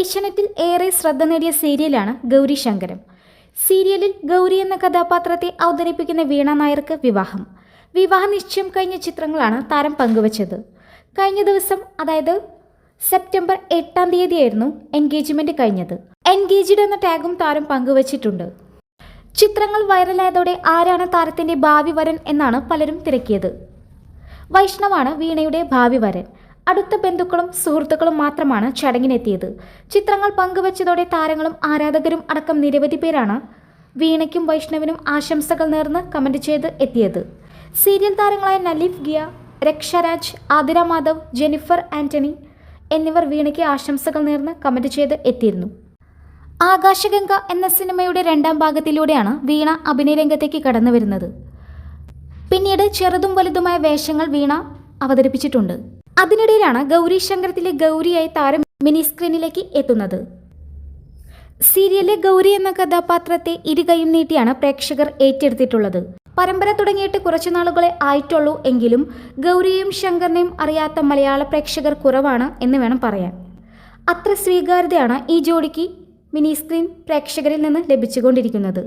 ഏഷ്യാനെറ്റിൽ ഏറെ ശ്രദ്ധ നേടിയ സീരിയലാണ് ഗൗരി ശങ്കരം സീരിയലിൽ ഗൗരി എന്ന കഥാപാത്രത്തെ അവതരിപ്പിക്കുന്ന വീണ നായർക്ക് വിവാഹം. വിവാഹ നിശ്ചയം കഴിഞ്ഞ ചിത്രങ്ങളാണ് താരം പങ്കുവച്ചത്. കഴിഞ്ഞ ദിവസം അതായത് സെപ്റ്റംബർ എട്ടാം തീയതിയായിരുന്നു എൻഗേജ്മെന്റ് കഴിഞ്ഞത്. എൻഗേജ്ഡ് എന്ന ടാഗും താരം പങ്കുവച്ചിട്ടുണ്ട്. ചിത്രങ്ങൾ വൈറലായതോടെ ആരാണ് താരത്തിന്റെ ഭാവി വരൻ എന്നാണ് പലരും തിരക്കിയത്. വൈഷ്ണവാണ് വീണയുടെ ഭാവി വരൻ. അടുത്ത ബന്ധുക്കളും സുഹൃത്തുക്കളും മാത്രമാണ് ചടങ്ങിനെത്തിയത്. ചിത്രങ്ങൾ പങ്കുവച്ചതോടെ താരങ്ങളും ആരാധകരും അടക്കം നിരവധി പേരാണ് വീണയ്ക്കും വൈഷ്ണവിനും ആശംസകൾ നേർന്ന് കമന്റ് ചെയ്ത് എത്തിയത്. സീരിയൽ താരങ്ങളായ നലീഫ് ഗിയ രക്ഷരാജ് ആതിര മാധവ് ജെനിഫർ ആന്റണി എന്നിവർ വീണയ്ക്ക് ആശംസകൾ നേർന്ന് കമന്റ് ചെയ്ത് എത്തിയിരുന്നു. ആകാശഗംഗ എന്ന സിനിമയുടെ രണ്ടാം ഭാഗത്തിലൂടെയാണ് വീണ അഭിനയ രംഗത്തേക്ക് കടന്നു വരുന്നത് പിന്നീട് ചെറുതും വലുതുമായ വേഷങ്ങൾ വീണ അവതരിപ്പിച്ചിട്ടുണ്ട്. അതിനിടയിലാണ് ഗൗരി ശങ്കരത്തിലെ ഗൗരിയായി താരം മിനി സ്ക്രീനിലേക്ക് എത്തുന്നത്. സീരിയലിലെ ഗൗരി എന്ന കഥാപാത്രത്തെ ഇരുകൈയും നീട്ടിയാണ് പ്രേക്ഷകർ ഏറ്റെടുത്തിട്ടുള്ളത്. പരമ്പര തുടങ്ങിയിട്ട് കുറച്ചു നാളുകളെ ആയിട്ടുള്ളൂ എങ്കിലും ഗൗരിയെയും ശങ്കറിനെയും അറിയാത്ത മലയാള പ്രേക്ഷകർ കുറവാണ് എന്ന് വേണം പറയാൻ. അത്ര സ്വീകാര്യതയാണ് ഈ ജോഡിക്ക് മിനി സ്ക്രീൻ പ്രേക്ഷകരിൽ നിന്ന് ലഭിച്ചുകൊണ്ടിരിക്കുന്നത്.